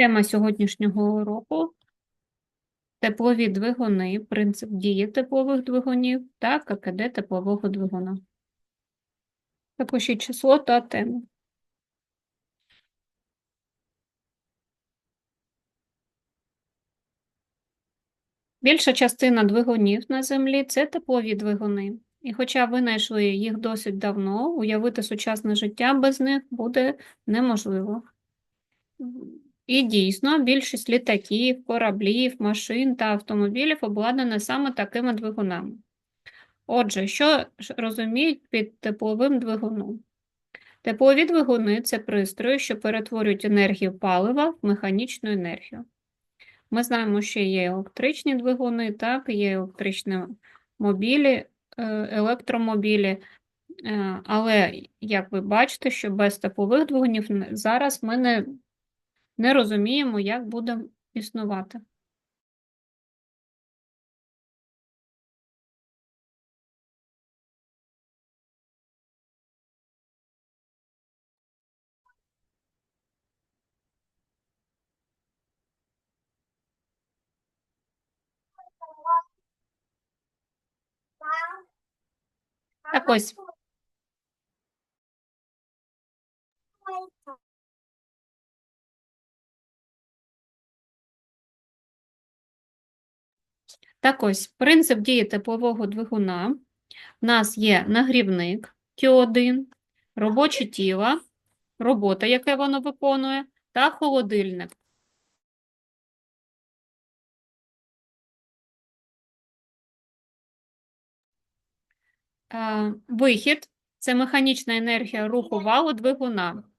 Тема сьогоднішнього уроку – теплові двигуни, принцип дії теплових двигунів та ККД теплового двигуна. Запишіть число та тему. Більша частина двигунів на Землі – це теплові двигуни. І хоча винайшли їх досить давно, уявити сучасне життя без них буде неможливо. І дійсно, більшість літаків, кораблів, машин та автомобілів обладнана саме такими двигунами. Отже, що розуміють під тепловим двигуном? Теплові двигуни – це пристрої, що перетворюють енергію палива в механічну енергію. Ми знаємо, що є електричні двигуни, так, є електричні мобілі, е, електромобілі, е, але, як ви бачите, що без теплових двигунів зараз ми не, не розуміємо, як буде існувати. Так ось, так ось, принцип дії теплового двигуна. У нас є нагрівник Q1, робоче тіло, робота, яке воно виконує, та холодильник. Вихід – це механічна енергія руху валу двигуна.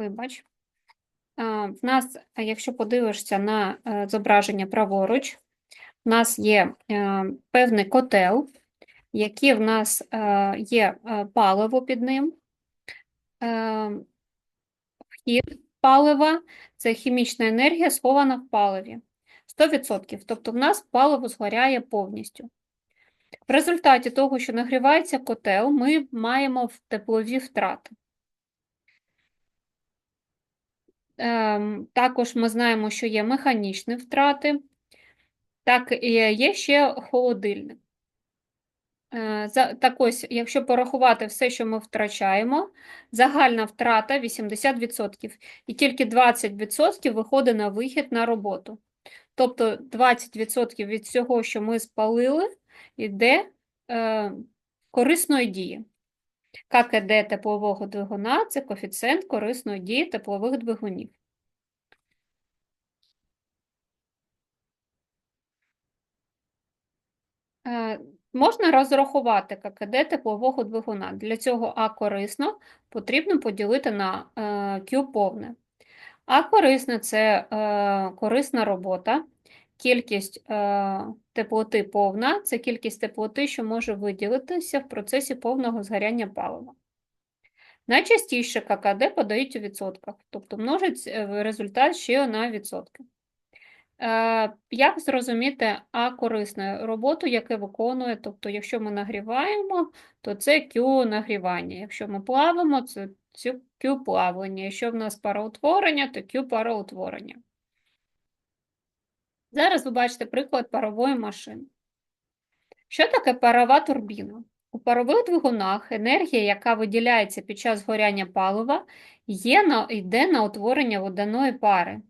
Вибач. В нас, якщо подивишся на е, зображення праворуч, в нас є е, певний котел, який в нас е, є паливо під ним. Вхід палива – це хімічна енергія, схована в паливі. 100%. Тобто в нас паливо згоряє повністю. В результаті того, що нагрівається котел, ми маємо теплові втрати. Також ми знаємо, що є механічні втрати, так і є ще холодильник. Е, Так ось, якщо порахувати все, що ми втрачаємо, загальна втрата 80%, і тільки 20% виходить на вихід на роботу. Тобто 20% від всього, що ми спалили, йде е, корисної дії. ККД теплового двигуна – це коефіцієнт корисної дії теплових двигунів. Е, Можна розрахувати ККД теплового двигуна. Для цього А корисно потрібно поділити на е, Q повне. А корисне – це е, корисна робота. Кількість е, теплоти повна – це кількість теплоти, що може виділитися в процесі повного згоряння палива. Найчастіше ККД подають у відсотках, тобто множить е, результат ще на відсотки. Е, Як зрозуміти А корисне роботу, яке виконує, тобто, якщо ми нагріваємо, то це Q нагрівання. Якщо ми плавимо, це Q плавлення. Якщо в нас пароутворення, то Q пароутворення. Зараз ви бачите приклад парової машини. Що таке парова турбіна? У парових двигунах енергія, яка виділяється під час горяння палива, є на, йде на утворення водяної пари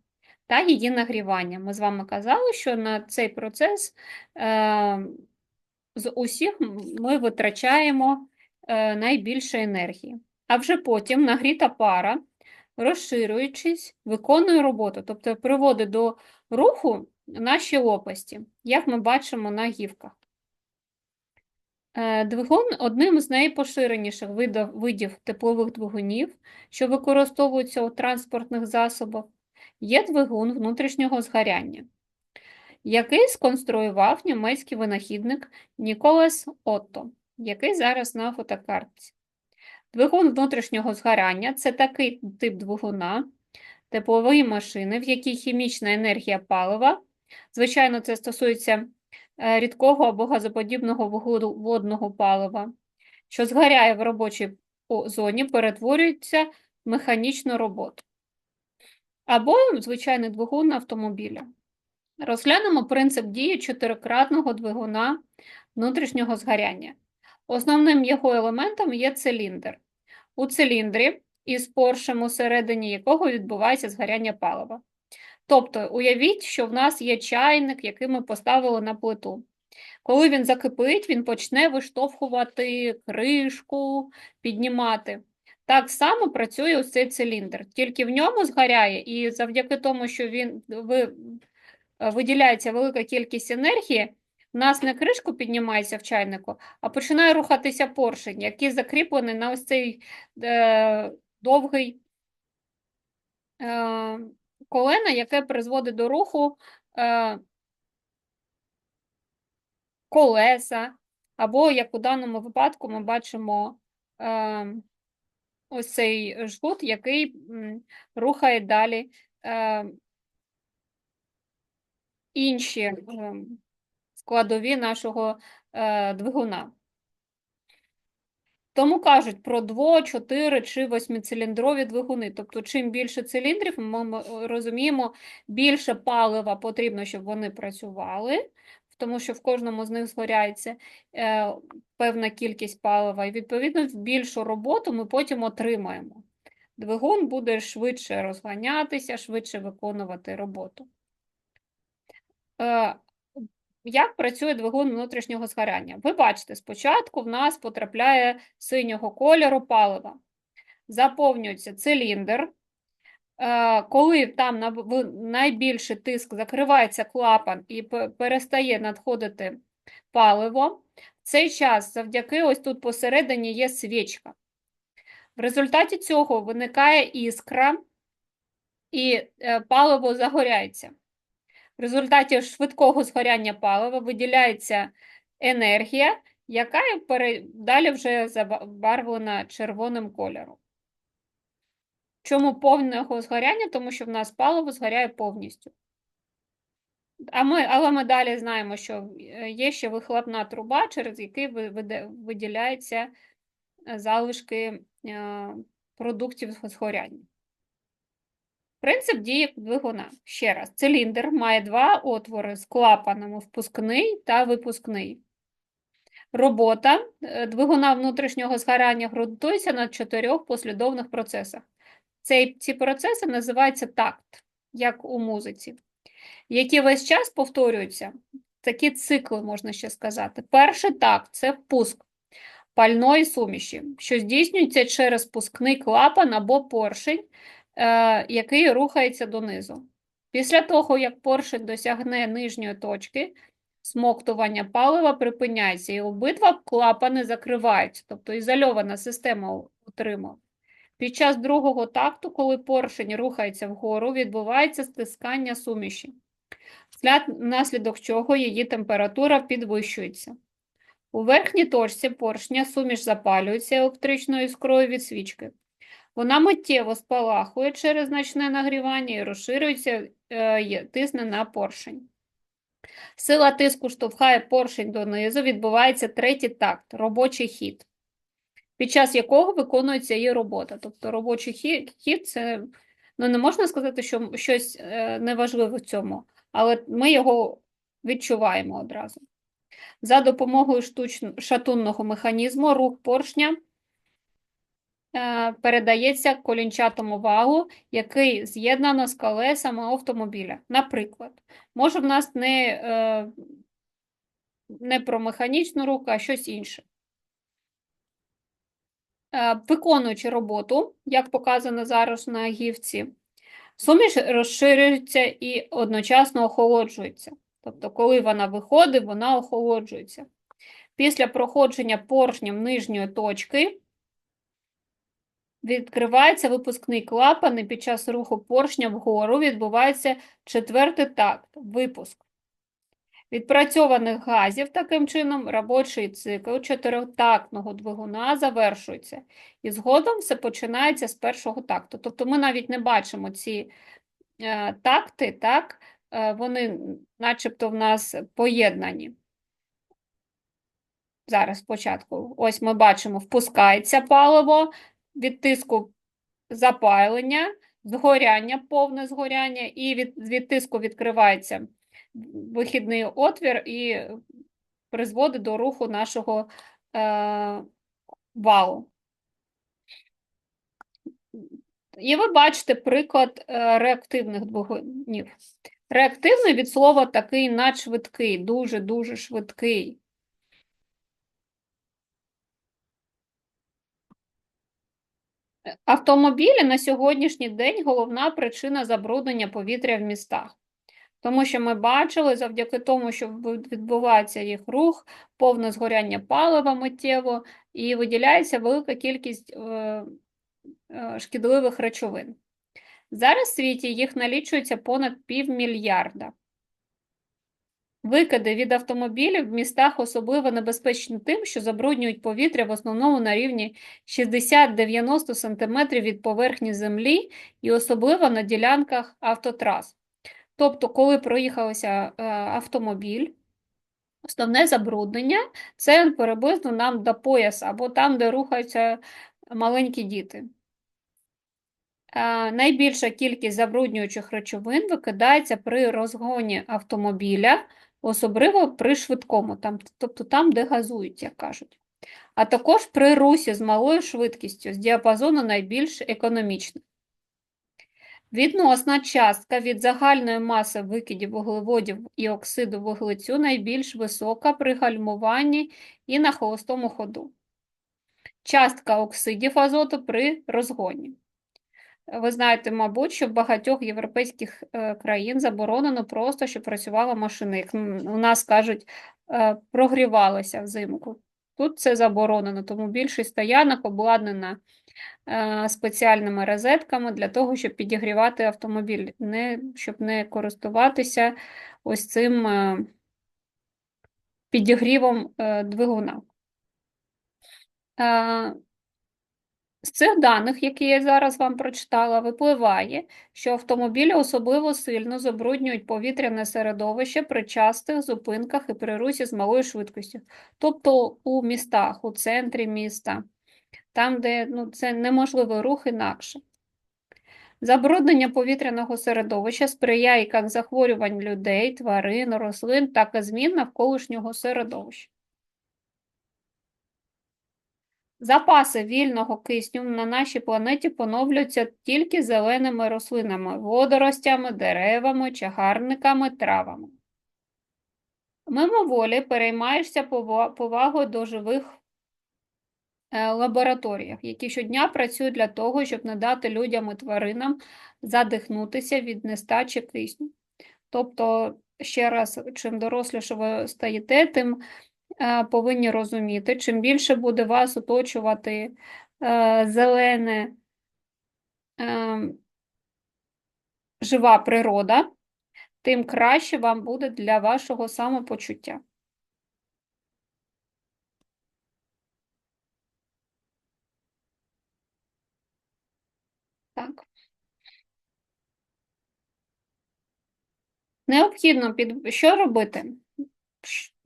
та її нагрівання. Ми з вами казали, що на цей процес е, з усіх ми витрачаємо е, найбільше енергії. А вже потім нагріта пара, розширюючись, виконує роботу, тобто приводить до руху наші лопасті, як ми бачимо на гівках. Е, Двигун одним з найпоширеніших видів, теплових двигунів, що використовуються у транспортних засобах, є двигун внутрішнього згоряння. який сконструював німецький винахідник Ніколас Отто, який зараз на фотокартці. Двигун внутрішнього згорання це такий тип двигуна, теплової машини, в якій хімічна енергія палива, звичайно, це стосується е, рідкого або газоподібного вуглеводного палива, що згоряє в робочій зоні, перетворюється в механічну роботу. Або звичайний двигун автомобіля. Розглянемо принцип дії чотирикратного двигуна внутрішнього згоряння. Основним його елементом є циліндр. У циліндрі із поршем, усередині якого відбувається згоряння палива. Тобто, уявіть, що в нас є чайник, який ми поставили на плиту. Коли він закипить, він почне виштовхувати кришку, піднімати. Так само працює ось цей циліндр, тільки в ньому згоряє, і завдяки тому, що він ви, виділяється велика кількість енергії, в нас не кришку піднімається в чайнику, а починає рухатися поршень, який закріплений на ось цей е, довгий е, колена, яке призводить до руху е, колеса, або, як у даному випадку, ми бачимо е, ось цей жгут, який рухає далі е, інші е, складові нашого е, двигуна. Тому кажуть про дво, чотири чи восьмициліндрові двигуни. Тобто, чим більше циліндрів, ми ми розуміємо, більше палива потрібно, щоб вони працювали, тому що в кожному з них згоряється е, певна кількість палива, і відповідно більшу роботу ми потім отримаємо. Двигун буде швидше розганятися, швидше виконувати роботу. Як працює двигун внутрішнього згоряння? Ви бачите, спочатку в нас потрапляє синього кольору палива, заповнюється циліндр. Е, Коли там найбільший тиск закривається клапан і перестає надходити паливо, в цей час завдяки ось тут посередині є свічка. В результаті цього виникає іскра, і е, паливо загоряється. В результаті швидкого згоряння палива виділяється енергія, яка далі вже забарвлена червоним кольором. Чому повного згоряння? Тому що в нас паливо згоряє повністю. А ми, але ми далі знаємо, що е, є ще вихлопна труба, через ви- виділяються залишки е, продуктів згоряння. Принцип дії двигуна. Ще раз, циліндр має два отвори з клапанами впускний та випускний. Робота е, двигуна внутрішнього згорання ґрунтується на чотирьох послідовних процесах. Цей, ці процеси називаються такт, як у музиці, які весь час повторюються. Такі цикли, можна ще сказати. Перший такт це впуск пальної суміші, що здійснюється через пускний клапан або поршень, який рухається донизу. Після того, як поршень досягне нижньої точки, смоктування палива припиняється, і обидва клапани закриваються, тобто ізольована система утримує. Під час другого такту, коли поршень рухається вгору, відбувається стискання суміші, внаслідок чого її температура підвищується. У верхній точці поршня суміш запалюється електричною іскрою від свічки. Вона миттєво спалахує через значне нагрівання і розширюється, е, тисне на поршень. Сила тиску штовхає поршень донизу, відбувається третій такт, робочий хід, під час якого виконується її робота. Тобто робочий хід, це ну, не можна сказати, що щось е, неважливе в цьому, але ми його відчуваємо одразу. За допомогою штучно- шатунного механізму рух поршня передається колінчатому валу, який з'єднано з колесами автомобіля. Наприклад, може в нас не, е, не про механічну руку, а щось інше. Е, Виконуючи роботу, як показано зараз на гівці, суміш розширюється і одночасно охолоджується. Тобто, коли вона виходить, вона охолоджується. Після проходження поршнем нижньої точки відкривається випускний клапан, і під час руху поршня вгору відбувається четвертий такт – випуск. відпрацьованих газів таким чином робочий цикл чотиритактного двигуна завершується. І згодом все починається з першого такту. Тобто ми навіть не бачимо ці е, такти, так, е, вони начебто в нас поєднані. Зараз спочатку. Ось ми бачимо, впускається паливо, від тиску запалення, згоряння, повне згоряння, і від, від тиску відкривається вихідний отвір і призводить до руху нашого е, валу. І ви бачите приклад е, реактивних двигунів. Реактивний від слова такий надшвидкий, дуже-дуже швидкий. Автомобілі на сьогоднішній день головна причина забруднення повітря в містах. Тому що ми бачили, завдяки тому, що відбувається їх рух, повне згоряння палива миттєво і виділяється велика кількість е, е, шкідливих речовин. Зараз в світі їх налічується понад півмільярда. Викиди від автомобілів в містах особливо небезпечні тим, що забруднюють повітря в основному на рівні 60-90 см від поверхні землі і особливо на ділянках автотрас. Тобто, коли проїхався е, автомобіль, основне забруднення це приблизно нам до пояса або там, де рухаються маленькі діти. Е, найбільша кількість забруднюючих речовин викидається при розгоні автомобіля, особливо при швидкому, там, тобто там, де газують, як кажуть. А також при русі з малою швидкістю, з діапазону найбільш економічних. Відносна частка від загальної маси викидів вуглеводів і оксиду вуглецю найбільш висока при гальмуванні і на холостому ходу. Частка оксидів азоту при розгоні. Ви знаєте, мабуть, що в багатьох європейських е, країн заборонено просто, щоб працювала машина. У нас кажуть, е, прогрівалася взимку. Тут це заборонено, тому більшість стоянок обладнана Е, спеціальними розетками для того, щоб підігрівати автомобіль, не, щоб не користуватися ось цим е, підігрівом е, двигуна. З цих даних, які я зараз вам прочитала, випливає, що автомобілі особливо сильно забруднюють повітряне середовище при частих зупинках і при русі з малою швидкістю, тобто у містах, у центрі міста там, де ну, це неможливий рух інакше. Забруднення повітряного середовища сприяє як захворювань людей, тварин, рослин, так і змін навколишнього середовища. Запаси вільного кисню на нашій планеті поновлюються тільки зеленими рослинами, водоростями, деревами, чагарниками, травами. Мимоволі переймаєшся повагою до живих Е, лабораторіях, які щодня працюють для того, щоб надати людям і тваринам задихнутися від нестачі кисню. Тобто, ще раз, чим доросліше ви стаєте, тим повинні розуміти, чим більше буде вас оточувати е, зелене жива природа, тим краще вам буде для вашого самопочуття. Так. Необхідно під... Що робити?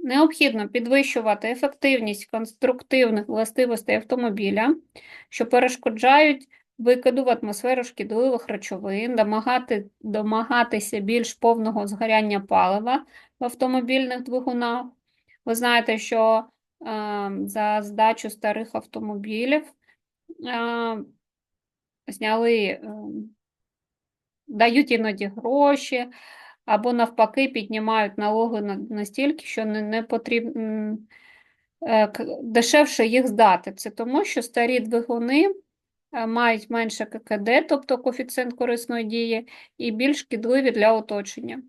Необхідно підвищувати ефективність конструктивних властивостей автомобіля, що перешкоджають викиду в атмосферу шкідливих речовин, домагати, домагатися більш повного згоряння палива в автомобільних двигунах. Ви знаєте, що е, за здачу старих автомобілів е, зняли, ем, дають іноді гроші, або навпаки, піднімають налоги настільки, що не, потрібно е, дешевше їх здати. Це тому, що старі двигуни е, мають менше ККД, тобто коефіцієнт корисної дії, і більш шкідливі для оточення.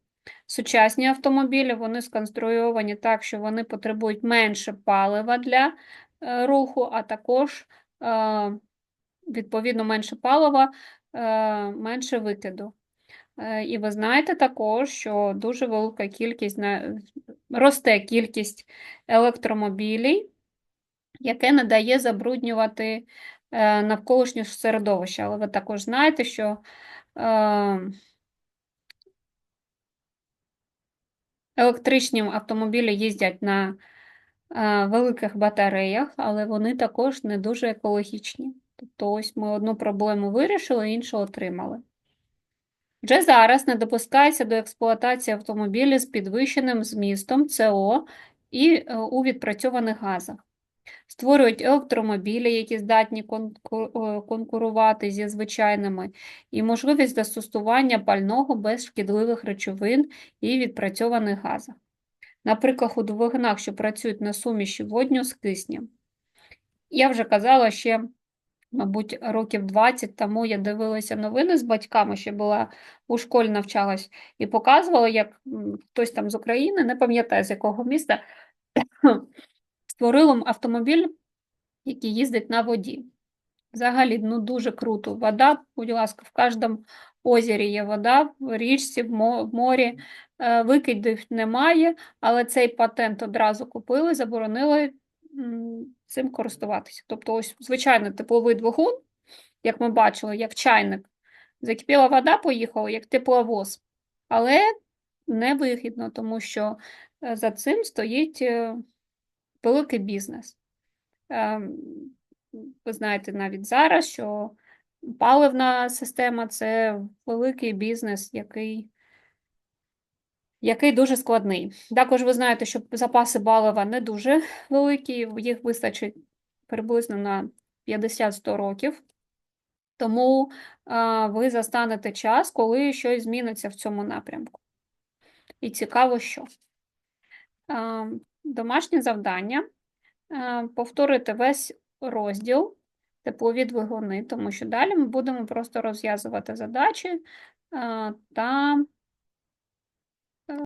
Сучасні автомобілі вони сконструйовані так, що вони потребують менше палива для е, руху, а також відповідно, менше палива, менше викиду. І ви знаєте також, що дуже велика кількість росте кількість електромобілів, яке не дає забруднювати е, навколишнє середовище. Але ви також знаєте, що е, електричні автомобілі їздять на е, великих батареях, але вони також не дуже екологічні. Тобто, ось ми одну проблему вирішили, іншу отримали. Вже зараз не допускається до експлуатації автомобілів з підвищеним змістом СО і е, у відпрацьованих газах. Створюють електромобілі, які здатні е, конкурувати зі звичайними, і можливість застосування пального без шкідливих речовин і відпрацьованих газах. Наприклад, у двигунах, що працюють на суміші водню з киснем. Я вже казала ще мабуть, років 20 тому я дивилася новини з батьками, ще була у школі навчалась, і показувала, як хтось там з України, не пам'ятаю з якого міста, створив автомобіль, який їздить на воді. Взагалі, ну дуже круто. Вода, будь ласка, в кожному озері є вода, в річці, в морі. Е, Викидів немає, але цей патент одразу купили, заборонили цим користуватися. Тобто, ось звичайний тепловий двигун, як ми бачили, як чайник. Закипіла вода, поїхала, як тепловоз, але невигідно, тому що е, за цим стоїть е, великий бізнес. Ем, Ви знаєте навіть зараз, що паливна система це великий бізнес, який, який дуже складний. Також ви знаєте, що запаси палива не дуже великі, їх вистачить приблизно на 50-100 років. Тому ви застанете час, коли щось зміниться в цьому напрямку. І цікаво, що. Домашнє завдання повторити весь розділ теплові двигуни, тому що далі ми будемо просто розв'язувати задачі та